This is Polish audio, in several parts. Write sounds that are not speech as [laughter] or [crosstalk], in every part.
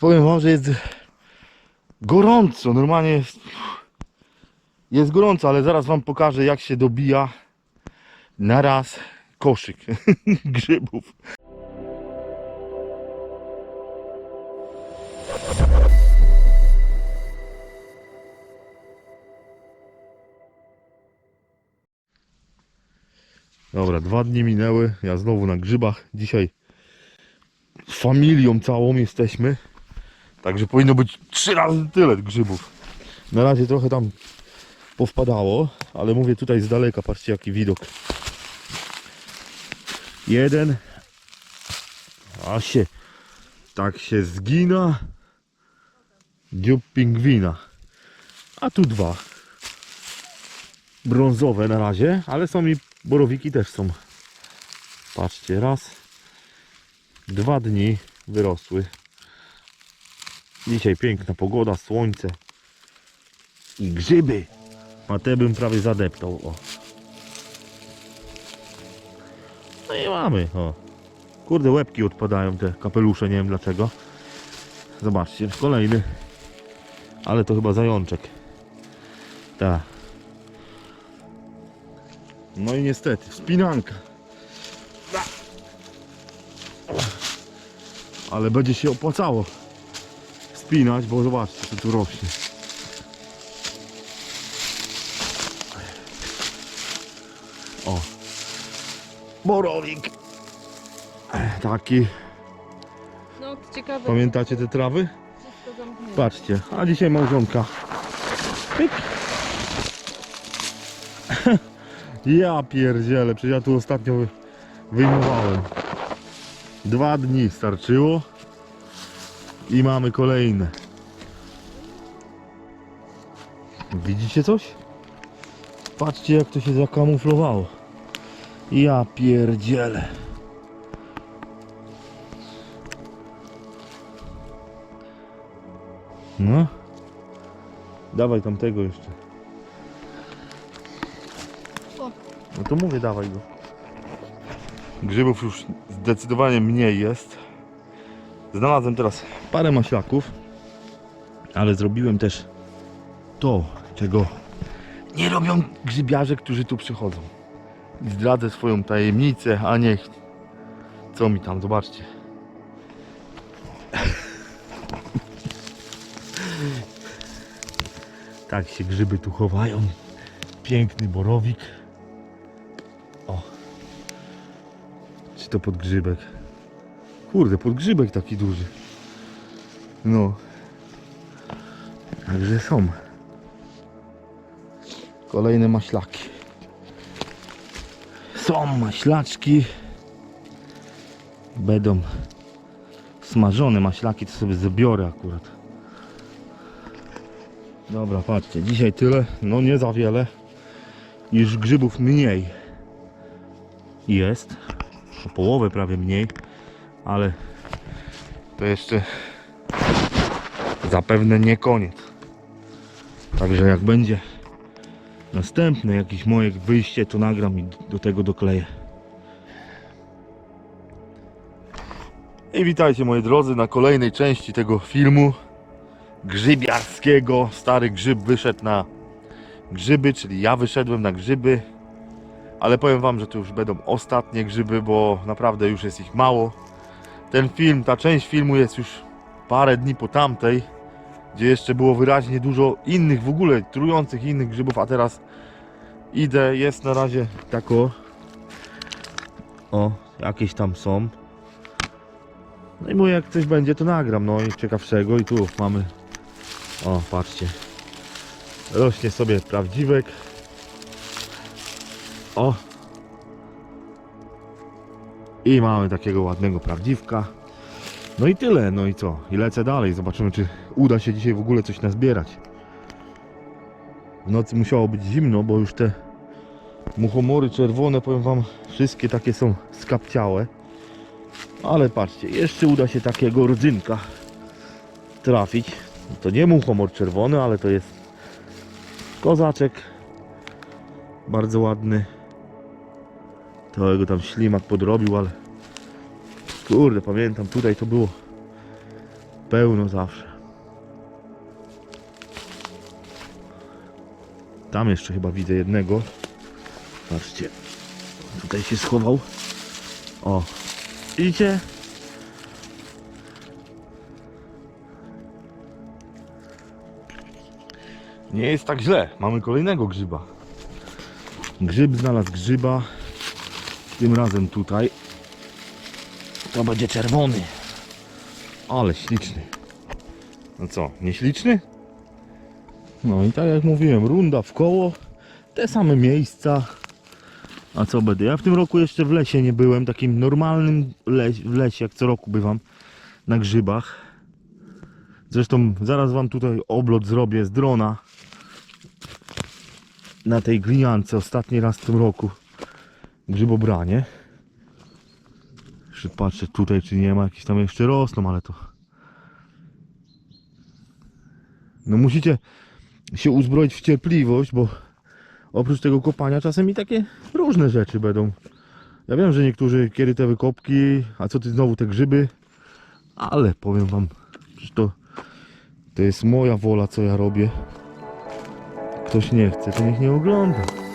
powiem wam, że jest gorąco, normalnie jest, jest gorąco, ale zaraz wam pokażę jak się dobija na raz koszyk [laughs] grzybów. Dobra, dwa dni minęły, ja znowu na grzybach. Dzisiaj familią całą jesteśmy. Także powinno być trzy razy tyle grzybów. Na razie trochę tam powpadało, ale mówię tutaj z daleka, patrzcie jaki widok. Jeden. A się, tak się zgina. Dziób pingwina. A tu dwa. Brązowe na razie, ale są i borowiki też są. Patrzcie, raz. Dwa dni wyrosły. Dzisiaj piękna pogoda, słońce i grzyby. A te bym prawie zadeptał. O. No i mamy. O. Kurde, łebki odpadają te kapelusze, nie wiem dlaczego. Zobaczcie, kolejny. Ale to chyba zajączek. Tak. No i niestety, wspinanka. Ale będzie się opłacało spinać, bo zobaczcie co tu rośnie. O. Borowik. Taki. No, ciekawe. Pamiętacie te trawy? Patrzcie, a dzisiaj małżonka. Pyk. [laughs] Ja pierdzielę, przecież ja tu ostatnio wy- wyjmowałem. Dwa dni starczyło i mamy kolejne. Widzicie coś? Patrzcie jak to się zakamuflowało. Ja pierdzielę. No. Dawaj tamtego jeszcze. No to mówię, dawaj go. Grzybów już zdecydowanie mniej jest. Znalazłem teraz parę maślaków, ale zrobiłem też to, czego nie robią grzybiarze, którzy tu przychodzą. Zdradzę swoją tajemnicę, a niech co mi tam, zobaczcie. Tak się grzyby tu chowają. Piękny borowik. O. Czy to podgrzybek? Kurde, podgrzybek taki duży. No. Także są. Kolejne maślaki. Są maślaczki. Będą smażone maślaki, to sobie zabiorę akurat. Dobra, patrzcie, dzisiaj tyle, no nie za wiele, niż grzybów mniej jest, o połowę prawie mniej, ale to jeszcze zapewne nie koniec. Także jak będzie następne jakieś moje wyjście, to nagram i do tego dokleję. I witajcie moi drodzy na kolejnej części tego filmu grzybiarskiego. Stary grzyb wyszedł na grzyby, czyli ja wyszedłem na grzyby. Ale powiem wam, że to już będą ostatnie grzyby, bo naprawdę już jest ich mało. Ten film, ta część filmu jest już parę dni po tamtej, gdzie jeszcze było wyraźnie dużo innych w ogóle trujących innych grzybów, a teraz idę, jest na razie tak o. O, jakieś tam są. No i mówię, jak coś będzie, to nagram, no i ciekawszego i tu mamy o, patrzcie. Rośnie sobie prawdziwek. O. I mamy takiego ładnego prawdziwka. No i tyle, no i co? I lecę dalej. Zobaczymy, czy uda się dzisiaj w ogóle coś nazbierać. W nocy musiało być zimno, bo już te muchomory czerwone, powiem wam, wszystkie takie są skapciałe. Ale patrzcie, jeszcze uda się takiego rodzynka trafić. To nie muchomor czerwony, ale to jest kozaczek. Bardzo ładny. To jego tam ślimak podrobił, ale kurde, pamiętam, tutaj to było pełno zawsze. Tam jeszcze chyba widzę jednego. Patrzcie. Tutaj się schował. O. Widzicie? Nie jest tak źle. Mamy kolejnego grzyba. Grzyb znalazł grzyba. Tym razem tutaj. To będzie czerwony. Ale śliczny. No co, nieśliczny? No i tak jak mówiłem, runda w koło. Te same miejsca. A co będę? Ja w tym roku jeszcze w lesie nie byłem. Takim normalnym w lesie, jak co roku bywam. Na grzybach. Zresztą zaraz wam tutaj oblot zrobię z drona. Na tej gliniance ostatni raz w tym roku. Grzybobranie. Jeszcze patrzę tutaj, czy nie ma jakieś tam jeszcze rosną, ale to. No musicie się uzbroić w cierpliwość, bo oprócz tego kopania czasem i takie różne rzeczy będą. Ja wiem, że niektórzy kiedy te wykopki, a co ty znowu te grzyby, ale powiem wam, że to, to jest moja wola, co ja robię. Ktoś nie chce, to niech nie ogląda.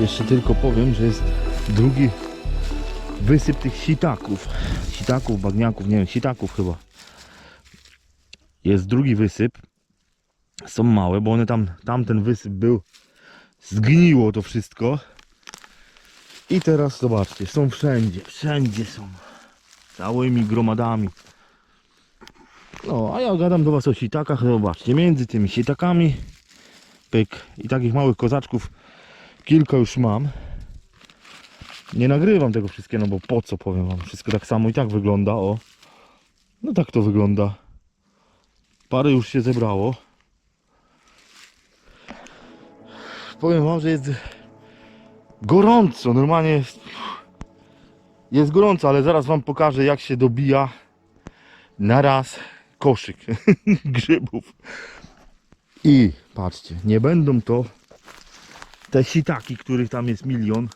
Jeszcze tylko powiem, że jest drugi wysyp tych sitaków. Sitaków, bagniaków, nie wiem, sitaków chyba. Jest drugi wysyp. Są małe, bo one tam, tamten wysyp był, zgniło to wszystko. I teraz zobaczcie, są wszędzie, wszędzie są. Całymi gromadami. No, a ja gadam do was o sitakach, zobaczcie, między tymi sitakami, pyk, i takich małych kozaczków Kilka już mam. Nie nagrywam tego wszystkiego, no bo po co powiem wam. Wszystko tak samo i tak wygląda, o. No tak to wygląda. Parę już się zebrało. Powiem wam, że jest gorąco. Normalnie jest, jest gorąco, ale zaraz wam pokażę jak się dobija na raz koszyk [laughs] grzybów. I patrzcie, nie będą to te sitaki, których tam jest milion.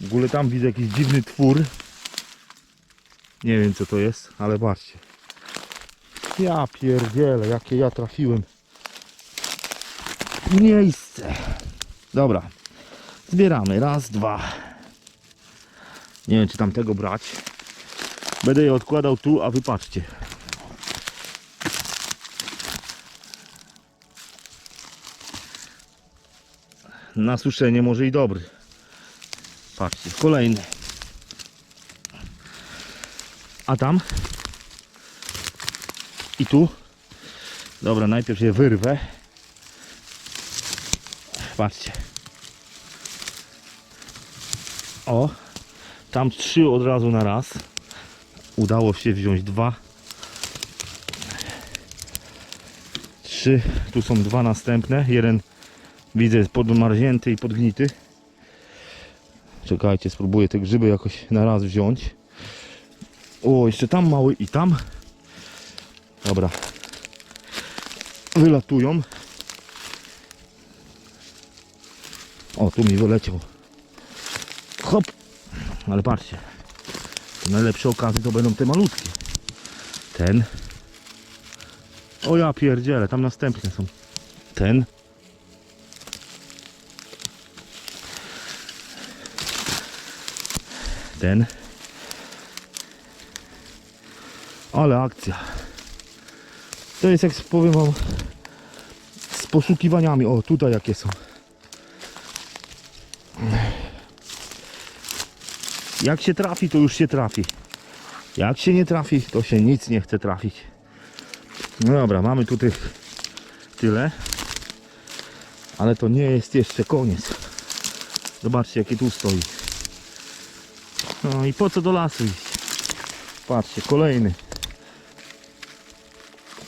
W ogóle tam widzę jakiś dziwny twór. Nie wiem co to jest, ale patrzcie. Ja pierdzielę, jakie ja trafiłem. Miejsce. Dobra. Zbieramy. Raz, dwa. Nie wiem czy tam tego brać. Będę je odkładał tu, a wy na suszenie może i dobry. Patrzcie, kolejny. A tam? I tu? Dobra, najpierw je wyrwę. Patrzcie. O, tam trzy od razu na raz. Udało się wziąć dwa. Trzy, tu są dwa następne. Jeden Widzę, jest podmarznięty i podgnity. Czekajcie, spróbuję te grzyby jakoś na raz wziąć. O, jeszcze tam mały i tam. Dobra. Wylatują. O, tu mi wyleciał. Hop. Ale patrzcie. Najlepsze okazje to będą te malutkie. Ten. O ja pierdzielę, tam następne są. Ten. Ten. Ale akcja. To jest jak powiem wam z poszukiwaniami. O, tutaj jakie są. Jak się trafi, to już się trafi. Jak się nie trafi, to się nic nie chce trafić. No dobra, mamy tutaj tyle. Ale to nie jest jeszcze koniec. Zobaczcie, jakie tu stoi. No i po co do lasu iść? Patrzcie, kolejny.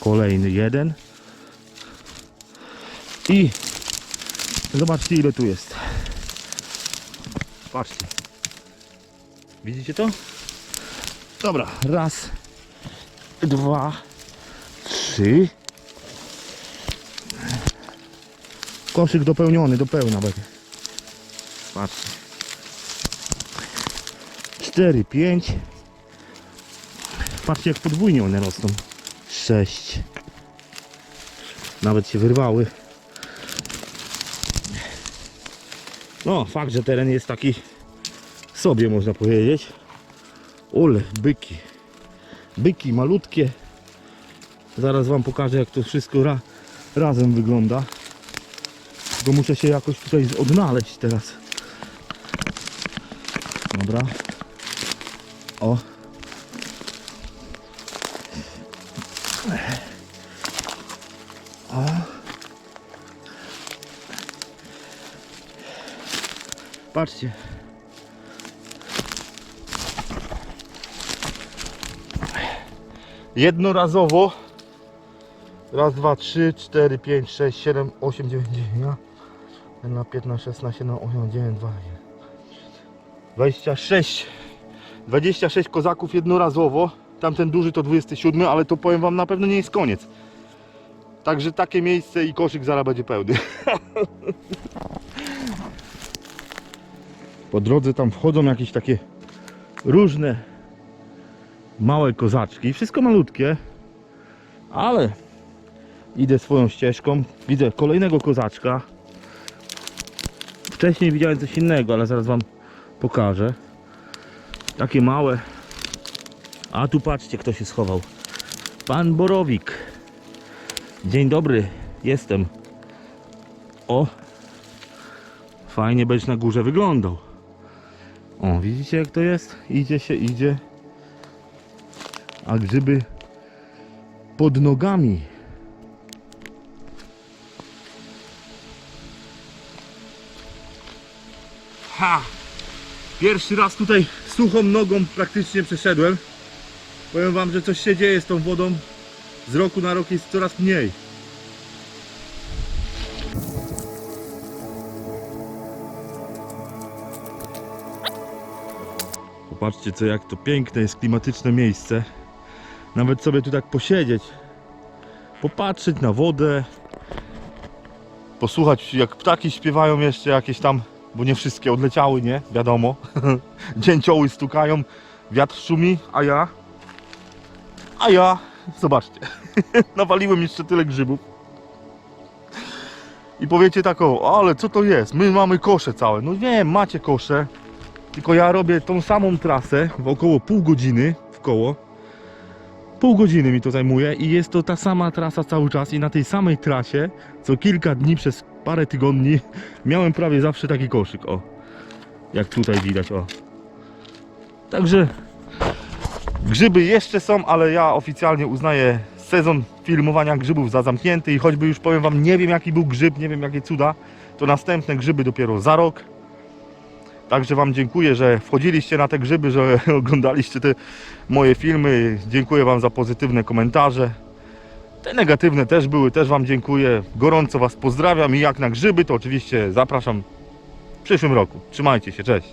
Kolejny jeden. I zobaczcie, ile tu jest. Patrzcie. Widzicie to? Dobra, raz, dwa, trzy. Koszyk dopełniony, do pełna będzie. Patrzcie. Cztery, pięć. Patrzcie jak podwójnie one rosną. Sześć. Nawet się wyrwały. No, fakt, że teren jest taki sobie można powiedzieć. Ole, byki. Byki malutkie. Zaraz wam pokażę jak to wszystko ra razem wygląda. Tylko muszę się jakoś tutaj odnaleźć teraz. Dobra. O. O. Patrzcie. Jednorazowo. Raz, dwa, trzy, cztery, pięć, sześć, siedem, osiem, dziewięć, dziesięć. Na 15, 16, 17, 8, 9, 2, 26. 26 kozaków jednorazowo. Tamten duży to 27, ale to powiem wam na pewno nie jest koniec. Także takie miejsce i koszyk zaraz będzie pełny. [laughs] Po drodze tam wchodzą jakieś takie różne małe kozaczki, wszystko malutkie, ale idę swoją ścieżką, widzę kolejnego kozaczka. Wcześniej widziałem coś innego, ale zaraz wam pokażę. Takie małe. A tu patrzcie, kto się schował. Pan Borowik. Dzień dobry, jestem. O, fajnie będziesz na górze wyglądał. O, widzicie jak to jest? Idzie się, idzie. A grzyby pod nogami. Ha! Pierwszy raz tutaj suchą nogą praktycznie przeszedłem. Powiem wam, że coś się dzieje z tą wodą. Z roku na rok jest coraz mniej. Popatrzcie co jak to piękne jest klimatyczne miejsce. Nawet sobie tu tak posiedzieć. Popatrzeć na wodę. Posłuchać jak ptaki śpiewają jeszcze jakieś tam, bo nie wszystkie odleciały, nie? Wiadomo. [laughs] Dzięcioły stukają, wiatr szumi, a ja a ja, zobaczcie, [laughs] nawaliłem jeszcze tyle grzybów. I powiecie tak o, ale co to jest? My mamy kosze całe. No wiem, macie kosze. Tylko ja robię tą samą trasę w około pół godziny w koło. Pół godziny mi to zajmuje i jest to ta sama trasa cały czas i na tej samej trasie co kilka dni przez parę tygodni [laughs] miałem prawie zawsze taki koszyk, o. Jak tutaj widać, o. Także Grzyby jeszcze są, ale ja oficjalnie uznaję sezon filmowania grzybów za zamknięty i choćby już powiem wam, nie wiem jaki był grzyb, nie wiem jakie cuda, to następne grzyby dopiero za rok. Także wam dziękuję, że wchodziliście na te grzyby, że [laughs] oglądaliście te moje filmy. Dziękuję wam za pozytywne komentarze. Te negatywne też były, też wam dziękuję. Gorąco was pozdrawiam i jak na grzyby, to oczywiście zapraszam w przyszłym roku. Trzymajcie się, cześć.